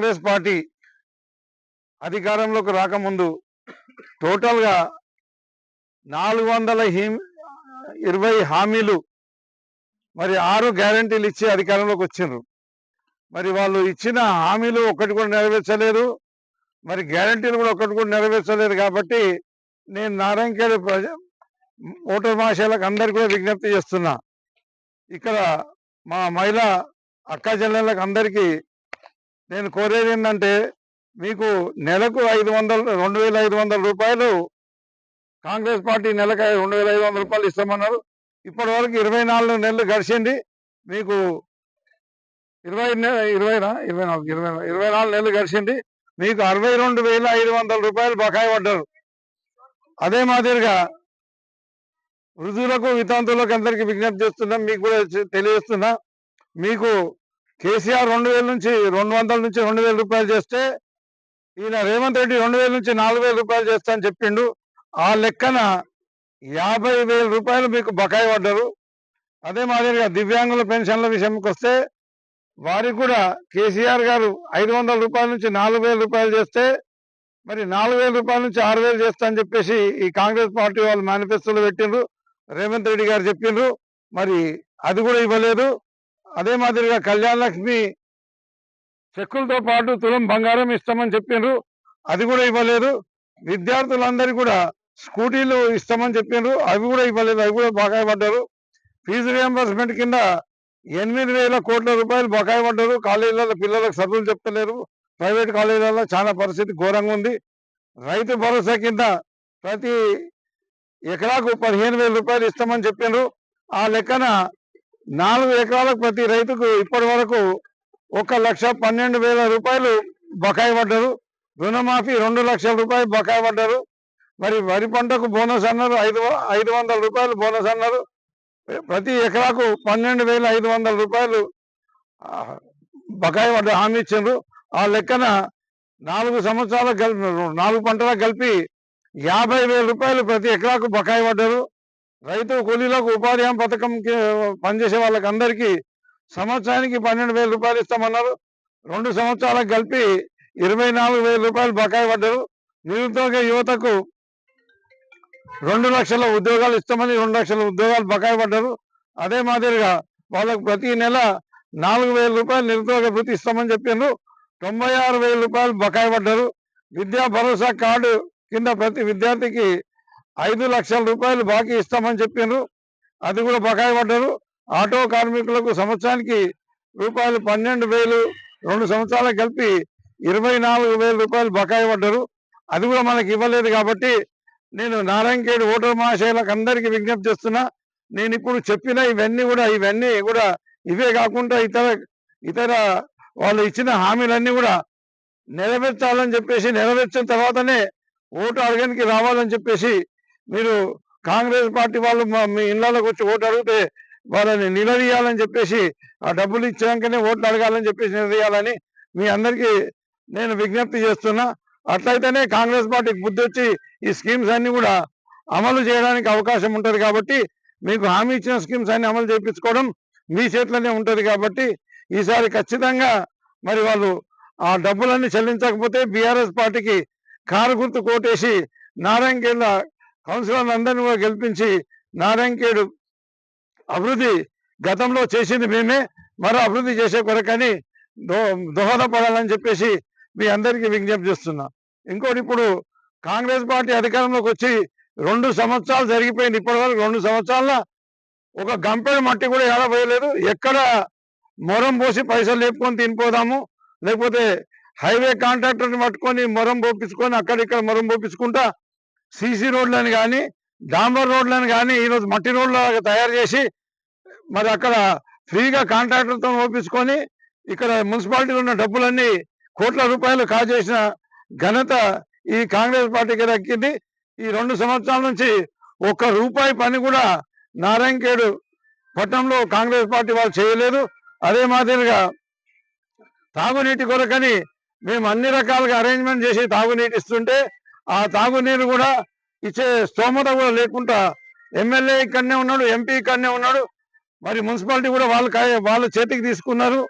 Congress party అధికారంలోకి రాకముందు టోటల్గా నాలుగు వందల ఇరవై హామీలు మరి ఆరు గ్యారంటీలు ఇచ్చి అధికారంలోకి వచ్చిండ్రు. మరి వాళ్ళు ఇచ్చిన హామీలు ఒక్కటి కూడా నెరవేర్చలేదు. మరి గ్యారంటీలు కూడా ఒక్కటి కూడా నెరవేర్చలేదు కాబట్టి నేను నారాయణఖేడ్ ప్రజ ఓటర్ మహాశయాలకు అందరికీ కూడా విజ్ఞప్తి చేస్తున్నా. ఇక్కడ మా మహిళా అక్క చెల్లెళ్ళకి అందరికీ నేను కోరేది ఏంటంటే మీకు నెలకు ఐదు వందలు రెండు వేల ఐదు వందల రూపాయలు కాంగ్రెస్ పార్టీ నెలకు రెండు వేల ఐదు వందల రూపాయలు ఇస్తామన్నారు. ఇప్పటి వరకు ఇరవై నాలుగు నెలలు గడిచింది. మీకు ఇరవై ఇరవై ఇరవైనా ఇరవై నాలుగు ఇరవై ఇరవై నాలుగు నెలలు గడిచింది. మీకు అరవై రెండు వేల ఐదు వందల రూపాయలు బకాయి పడ్డారు. అదే మాదిరిగా వృద్ధులకు వితాంతులకు అందరికీ విజ్ఞప్తి చేస్తున్నాం. మీకు కూడా తెలియజేస్తున్నా. మీకు కేసీఆర్ రెండు వేల నుంచి రెండు వందల నుంచి రెండు వేల రూపాయలు చేస్తే ఈయన రేవంత్ రెడ్డి రెండు వేల నుంచి నాలుగు వేల రూపాయలు చేస్తా అని చెప్పిండు. ఆ లెక్కన యాభై వేల రూపాయలు మీకు బకాయి పడ్డారు. అదే మాదిరిగా దివ్యాంగుల పెన్షన్ల విషయంకి వస్తే వారికి కూడా కేసీఆర్ గారు ఐదు వందల రూపాయల నుంచి నాలుగు వేల రూపాయలు చేస్తే మరి నాలుగు వేల రూపాయల నుంచి ఆరు వేలు చేస్తా అని చెప్పేసి ఈ కాంగ్రెస్ పార్టీ వాళ్ళు మేనిఫెస్టోలో పెట్టిండ్రు. రేవంత్ రెడ్డి గారు చెప్పిండ్రు. మరి అది కూడా ఇవ్వలేదు. అదే మాదిరిగా కళ్యాణ లక్ష్మి చెక్కులతో పాటు తులం బంగారం ఇస్తామని చెప్పిండ్రు అది కూడా ఇవ్వలేదు. విద్యార్థులందరికీ కూడా స్కూటీలు ఇస్తామని చెప్పిండ్రు అవి కూడా ఇవ్వలేదు. అవి కూడా బకాయి పడ్డారు. ఫీజు రియంబర్స్మెంట్ కింద ఎనిమిది వేల కోట్ల రూపాయలు బకాయి పడ్డారు. కాలేజీలలో పిల్లలకు చదువులు చెప్తలేరు. ప్రైవేట్ కాలేజీలలో చాలా పరిస్థితి ఘోరంగా ఉంది. రైతు భరోసా కింద ప్రతి ఎకరాకు పదిహేను వేల రూపాయలు ఇస్తామని చెప్పిండ్రు ఆ లెక్కన నాలుగు ఎకరాలకు ప్రతి రైతుకు ఇప్పటి వరకు ఒక లక్ష పన్నెండు వేల రూపాయలు బకాయి పడ్డారు. రుణమాఫీ రెండు లక్షల రూపాయలు బకాయి పడ్డారు. మరి వరి పంటకు బోనస్ అన్నారు ఐదు ఐదు వందల రూపాయలు బోనస్ అన్నారు. ప్రతి ఎకరాకు పన్నెండు వేల ఐదు వందల రూపాయలు బకాయి పడ్డ హామీ ఇచ్చిండ్రు. ఆ లెక్కన నాలుగు సంవత్సరాలకు కలిపి నాలుగు పంటలకు కలిపి యాభై వేల రూపాయలు ప్రతి ఎకరాకు బకాయి పడ్డారు. రైతు కూలీలకు ఉపాధి హామీ పథకంకి పనిచేసే వాళ్ళకి అందరికీ సంవత్సరానికి పన్నెండు వేల రూపాయలు ఇస్తామన్నారు. రెండు సంవత్సరాలకు కలిపి ఇరవై నాలుగు వేల రూపాయలు బకాయి పడ్డారు. నిరుద్యోగ యువతకు రెండు లక్షల ఉద్యోగాలు ఇస్తామని రెండు లక్షల ఉద్యోగాలు బకాయి పడ్డారు. అదే మాదిరిగా వాళ్ళకు ప్రతి నెల నాలుగు వేల రూపాయలు నిరుద్యోగ భృతి ఇస్తామని చెప్పిండ్రు తొంభై ఆరు వేల రూపాయలు బకాయి పడ్డారు. విద్యా భరోసా కార్డు కింద ప్రతి విద్యార్థికి ఐదు లక్షల రూపాయలు బాకీ ఇస్తామని చెప్పిండ్రు. అది కూడా బకాయి పడ్డారు. ఆటో కార్మికులకు సంవత్సరానికి రూపాయలు పన్నెండు వేలు రెండు సంవత్సరాలకు కలిపి ఇరవై నాలుగు వేల రూపాయలు బకాయి పడ్డారు. అది కూడా మనకి ఇవ్వలేదు కాబట్టి నేను నారాయణఖేడ్ ఓటర్ మహాశయులకు అందరికీ విజ్ఞప్తి చేస్తున్నా. నేను ఇప్పుడు చెప్పిన ఇవన్నీ కూడా ఇవన్నీ కూడా ఇవే కాకుండా ఇతర ఇతర వాళ్ళు ఇచ్చిన హామీలన్నీ కూడా నెరవేర్చాలని చెప్పేసి నెరవేర్చిన తర్వాతనే ఓటు అడగనికి రావాలని చెప్పేసి మీరు కాంగ్రెస్ పార్టీ వాళ్ళు మీ ఇళ్ళలోకి వచ్చి ఓటు అడిగితే వాళ్ళని నిలదీయాలని చెప్పేసి ఆ డబ్బులు ఇచ్చాకనే ఓట్లు అడగాలని చెప్పేసి నిలదీయాలని మీ అందరికీ నేను విజ్ఞప్తి చేస్తున్నా. అట్లయితేనే కాంగ్రెస్ పార్టీకి బుద్ధి వచ్చి ఈ స్కీమ్స్ అన్ని కూడా అమలు చేయడానికి అవకాశం ఉంటుంది కాబట్టి మీకు హామీ ఇచ్చిన స్కీమ్స్ అన్ని అమలు చేయించుకోవడం మీ చేతిలోనే ఉంటుంది కాబట్టి ఈసారి ఖచ్చితంగా మరి వాళ్ళు ఆ డబ్బులన్నీ చెల్లించకపోతే బీఆర్ఎస్ పార్టీకి కారు గుర్తు కోటేసి నారాయణఖేడ్ల కౌన్సిలర్లు అందరినీ కూడా గెలిపించి నారాయణకేడు అభివృద్ధి గతంలో చేసింది మేమే మరో అభివృద్ధి చేసే కొరకని దో దోహదపడాలని చెప్పేసి మీ అందరికీ విజ్ఞప్తి చేస్తున్నా. ఇంకోటి ఇప్పుడు కాంగ్రెస్ పార్టీ అధికారంలోకి వచ్చి రెండు సంవత్సరాలు జరిగిపోయింది. ఇప్పటివరకు రెండు సంవత్సరాల ఒక గంపెడు మట్టి కూడా ఏడబోయలేదు ఎక్కడ మొరం పోసి పైసలు లేపుకొని తినిపోదాము లేకపోతే హైవే కాంట్రాక్టర్ని పట్టుకొని మొరం పోపించుకొని అక్కడిక్కడ మొరం పోపించుకుంటా సీసీ రోడ్లను కానీ డాంబర్ రోడ్లను కానీ ఈరోజు మట్టి రోడ్ల తయారు చేసి మరి అక్కడ ఫ్రీగా కాంట్రాక్టర్తో ఓపించుకొని ఇక్కడ మున్సిపాలిటీలో ఉన్న డబ్బులన్నీ కోట్ల రూపాయలు కాజేసిన ఘనత ఈ కాంగ్రెస్ పార్టీకి దక్కింది. ఈ రెండు సంవత్సరాల నుంచి ఒక్క రూపాయి పని కూడా నారాయణఖేడు పట్టణంలో కాంగ్రెస్ పార్టీ వాళ్ళు చేయలేదు. అదే మాదిరిగా తాగునీటి కొరకని మేము అన్ని రకాలుగా అరేంజ్మెంట్ చేసి తాగునీటి ఇస్తుంటే ఆ తాగునీరు కూడా ఇచ్చే స్తోమత కూడా లేకుండా ఎమ్మెల్యే ఇక్కడనే ఉన్నాడు ఎంపీ ఇక్కడనే ఉన్నాడు. మరి మున్సిపాలిటీ కూడా వాళ్ళు వాళ్ళ చేతికి తీసుకున్నారు.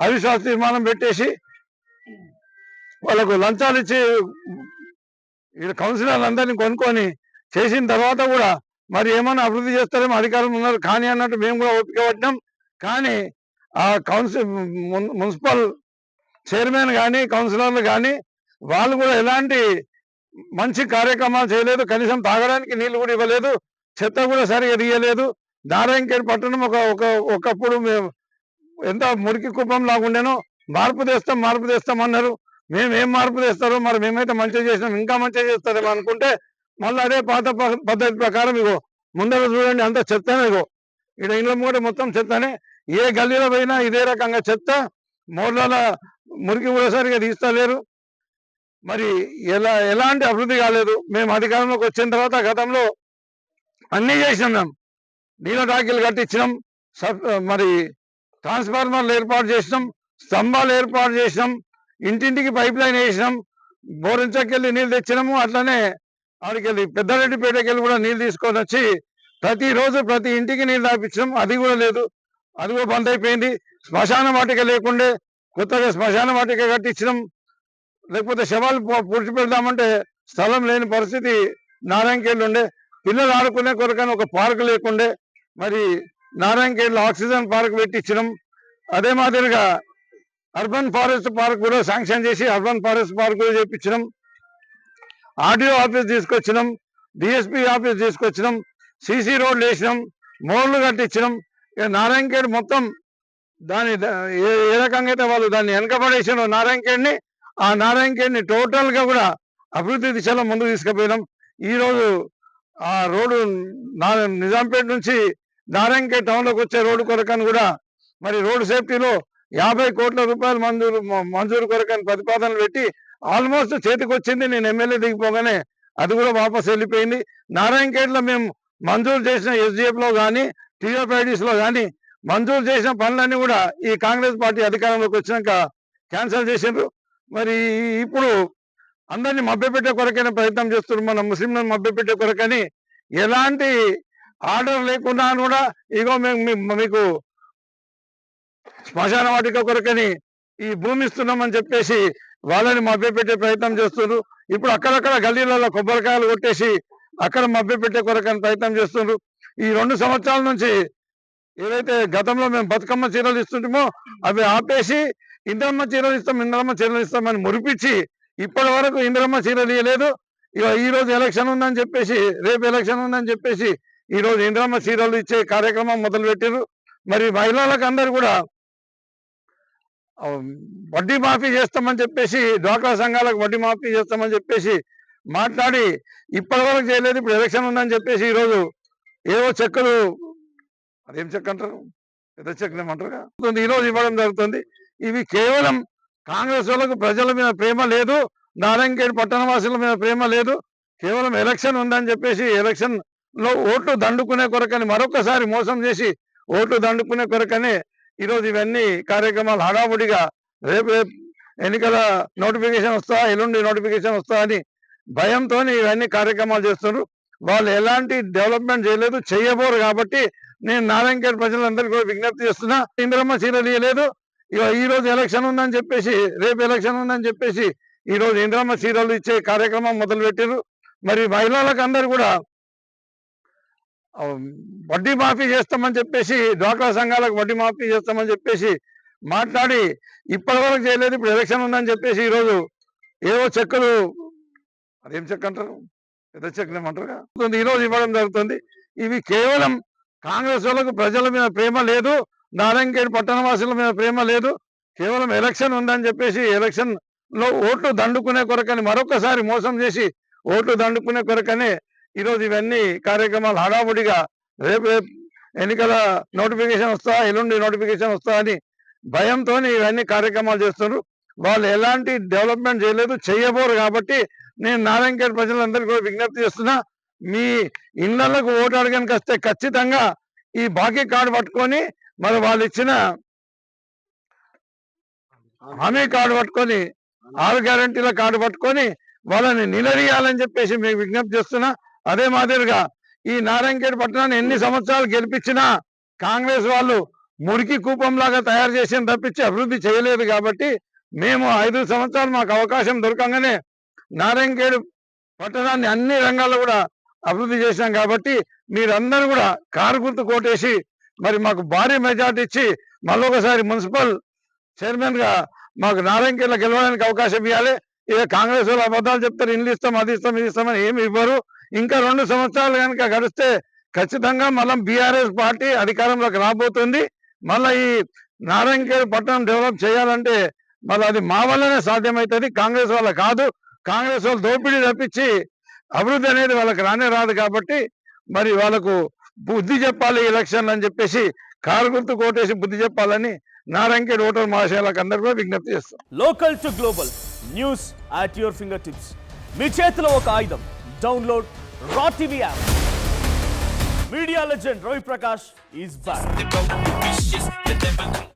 అవిశ్వాస తీర్మానం పెట్టేసి వాళ్ళకు లంచాలు ఇచ్చి వీళ్ళ కౌన్సిలర్లు అందరినీ కొనుక్కొని చేసిన తర్వాత కూడా మరి ఏమైనా అభివృద్ధి చేస్తారేమో అధికారులు ఉన్నారు. కానీ అన్నట్టు మేము కూడా ఓపిక పట్టినాం. కానీ ఆ కౌన్సిల్ మున్- మున్సిపల్ చైర్మన్ కానీ కౌన్సిలర్లు కానీ వాళ్ళు కూడా ఎలాంటి మంచి కార్యక్రమాలు చేయలేదు కనీసం తాగడానికి నీళ్ళు కూడా ఇవ్వలేదు చెత్త కూడా సరిగా తీయలేదు. నారాయణఖేడ్ పట్టణం ఒక ఒక ఒకప్పుడు మేము ఎంత మురికి కుప్పం లాగుండేనో మార్పు తెస్తాం మార్పు తెస్తాం అన్నారు. మేము ఏం మార్పు తెస్తారో మరి మేమైతే మంచిగా చేసినాం ఇంకా మంచిగా చేస్తారేమో అనుకుంటే మళ్ళీ అదే పాత పద్ధతి ప్రకారం ఇగో ముందర చూడండి అంత చెత్తనే ఇగో. ఇక్కడ ఇంట్లో కూడా మొత్తం చెత్తనే ఏ గల్లీలో పోయినా ఇదే రకంగా చెత్త మోర్ల మురికి కూడా సరిగా తీస్తలేరు మరి ఎలా ఎలాంటి అభివృద్ధి కాలేదు. మేము అధికారంలోకి వచ్చిన తర్వాత గతంలో అన్నీ చేసినాం మేము. నీళ్ళ టాకీలు కట్టించినాం సబ్ మరి ట్రాన్స్ఫార్మర్లు ఏర్పాటు చేసినాం స్తంభాలు ఏర్పాటు చేసినాం ఇంటింటికి పైప్ లైన్ వేసినాం బోరించకెళ్ళి నీళ్ళు తెచ్చినాము అట్లనే ఆడికెళ్ళి పెద్దరెడ్డిపేటకెళ్ళి కూడా నీళ్ళు తీసుకొని వచ్చి ప్రతిరోజు ప్రతి ఇంటికి నీళ్ళు తాపించడం అది కూడా లేదు. అది కూడా బంద్ అయిపోయింది. శ్మశాన వాటిక లేకుండే కొత్తగా శ్మశాన వాటిక కట్టించినాం. లేకపోతే శవాలు పూ- పెడదామంటే స్థలం లేని పరిస్థితి నారాయణకేళ్ళు ఉండే పిల్లలు ఆడుకునే కొరకని ఒక పార్క్ లేకుండే. మరి నారాయణకేళ్ళు ఆక్సిజన్ పార్క్ పెట్టించడం అదే మాదిరిగా అర్బన్ ఫారెస్ట్ పార్క్ కూడా శాంక్షన్ చేసి అర్బన్ ఫారెస్ట్ పార్క్ కూడా చేపించడం ఆర్డీఓ ఆఫీస్ తీసుకొచ్చినాం. డిఎస్పీ ఆఫీస్ తీసుకొచ్చినాం. సీసీ రోడ్లు వేసినాం. మోర్లు కట్టించినాం ఇక నారాయణఖేడ్ మొత్తం దాని ఏ ఏ రకంగా అయితే వాళ్ళు దాన్ని వెనకబడేసిన నారాయణఖేడ్ని ఆ నారాయణఖేడ్ని టోటల్గా కూడా అభివృద్ధి దిశలో ముందుకు తీసుకుపోయినాం. ఈ రోజు ఆ రోడ్డు నా నిజాంపేట నుంచి నారాయణఖేడ్ టౌన్లోకి వచ్చే రోడ్డు కొరకని కూడా మరి రోడ్డు సేఫ్టీలో యాభై కోట్ల రూపాయలు మంజూరు మంజూరు కొరకని ప్రతిపాదనలు పెట్టి ఆల్మోస్ట్ చేతికి వచ్చింది నేను ఎమ్మెల్యే దిగిపోగానే అది కూడా వాపస్ వెళ్ళిపోయింది. నారాయణఖేడ్లో మేము మంజూరు చేసిన ఎస్డిఎఫ్లో కానీ టీఎఫ్ఐడిస్లో కానీ మంజూరు చేసిన పనులన్నీ కూడా ఈ కాంగ్రెస్ పార్టీ అధికారంలోకి వచ్చినాక క్యాన్సిల్ చేసిండ్రు. మరి ఇప్పుడు అందరినీ మభ్యపెట్టే కొరకైనా ప్రయత్నం చేస్తున్నారు. మన ముస్లింలను మభ్యపెట్టే కొరకని ఎలాంటి ఆర్డర్ లేకుండా కూడా ఇగో మేము మీకు శ్మశాన వాటిక కొరకని ఈ భూమి ఇస్తున్నామని చెప్పేసి వాళ్ళని మభ్యపెట్టే ప్రయత్నం చేస్తున్నారు. ఇప్పుడు అక్కడక్కడ గల్లీలలో కొబ్బరికాయలు కొట్టేసి అక్కడ మభ్యపెట్టే కొరకని ప్రయత్నం చేస్తున్నారు. ఈ రెండు సంవత్సరాల నుంచి ఏదైతే గతంలో మేము బతుకమ్మ చీరలు ఇస్తుంటామో అవి ఆపేసి ఇంద్రమ్మ చీరలు ఇస్తాం ఇంద్రమ్మ చీరలు ఇస్తామని మురిపించి ఇప్పటి వరకు ఇంద్రమ్మ చీరలు ఇవ్వలేదు ఇక ఈ రోజు ఎలక్షన్ ఉందని చెప్పేసి రేపు ఎలక్షన్ ఉందని చెప్పేసి ఈ రోజు ఇంద్రమ్మ చీరలు ఇచ్చే కార్యక్రమం మొదలు పెట్టారు మరి మహిళలకు అందరు కూడా వడ్డీ మాఫీ చేస్తామని చెప్పేసి డ్వాక్రా సంఘాలకు వడ్డీ మాఫీ చేస్తామని చెప్పేసి మాట్లాడి ఇప్పటి వరకు చేయలేదు ఇప్పుడు ఎలక్షన్ ఉందని చెప్పేసి ఈ రోజు ఏవో చెక్కులు అదేం చెక్ అంటారు? పెద్ద చెక్ ఏమంటారు ఈ రోజు ఇవ్వడం జరుగుతుంది. ఇవి కేవలం కాంగ్రెస్ వాళ్ళకు ప్రజల మీద ప్రేమ లేదు నారాయణఖేడ్ పట్టణ వాసుల మీద ప్రేమ లేదు కేవలం ఎలక్షన్ ఉందని చెప్పేసి ఎలక్షన్లో ఓట్లు దండుకునే కొరకని మరొకసారి మోసం చేసి ఓట్లు దండుకునే కొరకని ఈరోజు ఇవన్నీ కార్యక్రమాలు హడావుడిగా రేపు రేపు ఎన్నికల నోటిఫికేషన్ వస్తా ఎల్లుండి నోటిఫికేషన్ వస్తా అని భయంతో ఇవన్నీ కార్యక్రమాలు చేస్తున్నారు. వాళ్ళు ఎలాంటి డెవలప్మెంట్ చేయలేదు చేయబోరు కాబట్టి నేను నారాయణఖేడ్ ప్రజలందరికీ కూడా విజ్ఞప్తి చేస్తున్నా. ఇంద్రమ్మ చీరలు ఇవ్వలేదు ఇక ఈ రోజు ఎలక్షన్ ఉందని చెప్పేసి రేపు ఎలక్షన్ ఉందని చెప్పేసి ఈ రోజు ఇంద్రమ్మ సీరియల్ ఇచ్చే కార్యక్రమం మొదలు పెట్టారు మరి మహిళలకు అందరు కూడా వడ్డీ మాఫీ చేస్తామని చెప్పేసి డ్వాక్రా సంఘాలకు వడ్డీ మాఫీ చేస్తామని చెప్పేసి మాట్లాడి ఇప్పటి వరకు చేయలేదు ఇప్పుడు ఎలక్షన్ ఉందని చెప్పేసి ఈ రోజు ఏవో చెక్కులు అదేం చెక్ అంటారు? పెద్ద చెక్ ఏమంటారు ఈ రోజు ఇవ్వడం జరుగుతుంది. ఇవి కేవలం కాంగ్రెస్ వాళ్ళకు ప్రజల మీద ప్రేమ లేదు. నారాయణఖేడ్ పట్టణ వాసుల మీద ప్రేమ లేదు. కేవలం ఎలక్షన్ ఉందని చెప్పేసి ఎలక్షన్లో ఓట్లు దండుకునే కొరకని మరొకసారి మోసం చేసి ఓట్లు దండుకునే కొరకని ఈరోజు ఇవన్నీ కార్యక్రమాలు హడావుడిగా రేపు రేపు ఎన్నికల నోటిఫికేషన్ వస్తా ఎల్లుండి నోటిఫికేషన్ వస్తా అని భయంతో ఇవన్నీ కార్యక్రమాలు చేస్తున్నారు. వాళ్ళు ఎలాంటి డెవలప్మెంట్ చేయలేదు చేయబోరు కాబట్టి నేను నారాయణఖేడ్ ప్రజలందరికీ కూడా విజ్ఞప్తి చేస్తున్నా మీ ఇళ్ళకు ఓటు అడగడానికి వస్తే ఖచ్చితంగా ఈ బాకీ కార్డు పట్టుకొని మరి వాళ్ళు ఇచ్చిన హామీ కార్డు పట్టుకొని ఆరు గ్యారంటీల కార్డు పట్టుకొని వాళ్ళని నిలదీయాలని చెప్పేసి మీకు విజ్ఞప్తి చేస్తున్నా. అదే మాదిరిగా ఈ నారాయణఖేడ్ పట్టణాన్ని ఎన్ని సంవత్సరాలు గెలిపించినా కాంగ్రెస్ వాళ్ళు మురికి కూపంలాగా తయారు చేసిన తప్పించి అభివృద్ధి చేయలేదు కాబట్టి మేము ఐదు సంవత్సరాలు మాకు అవకాశం దొరకంగానే నారాయణఖేడ్ పట్టణాన్ని అన్ని రంగాల్లో కూడా అభివృద్ధి చేశాం కాబట్టి మీరందరూ కూడా కారు గుర్తు కోటేసి మరి మాకు భారీ మెజార్టీ ఇచ్చి మళ్ళొకసారి మున్సిపల్ చైర్మన్గా మాకు నారాయణఖేడ్లో గెలవడానికి అవకాశం ఇవ్వాలి. ఇక కాంగ్రెస్ వాళ్ళు అబద్ధాలు చెప్తారు ఇల్లు ఇస్తాం అది ఇస్తాం ఇది ఇస్తామని ఏమి ఇవ్వరు. ఇంకా రెండు సంవత్సరాలు కనుక గడిస్తే ఖచ్చితంగా మళ్ళీ బీఆర్ఎస్ పార్టీ అధికారంలోకి రాబోతుంది. మళ్ళీ ఈ నారాయణఖేడ్ పట్టణం డెవలప్ చేయాలంటే మళ్ళీ అది మా వల్లనే సాధ్యమవుతుంది కాంగ్రెస్ వాళ్ళ కాదు. కాంగ్రెస్ వాళ్ళు దోపిడీ తప్పించి అభివృద్ధి అనేది వాళ్ళకి రానే రాదు కాబట్టి మరి వాళ్ళకు బుద్ధి చెప్పాలి ఎలక్షన్ అని చెప్పేసి కారుగుంతు కోటేసి బుద్ధి చెప్పాలని నారాయణఖేడ్ ఓటర్ మహాశయాలకు అందరూ కూడా విజ్ఞప్తి చేస్తాం. Local to global news at your fingertips మీ చేతిలో ఒక ఆయుధం. Download Raw TV app media legend Ravi Prakash is back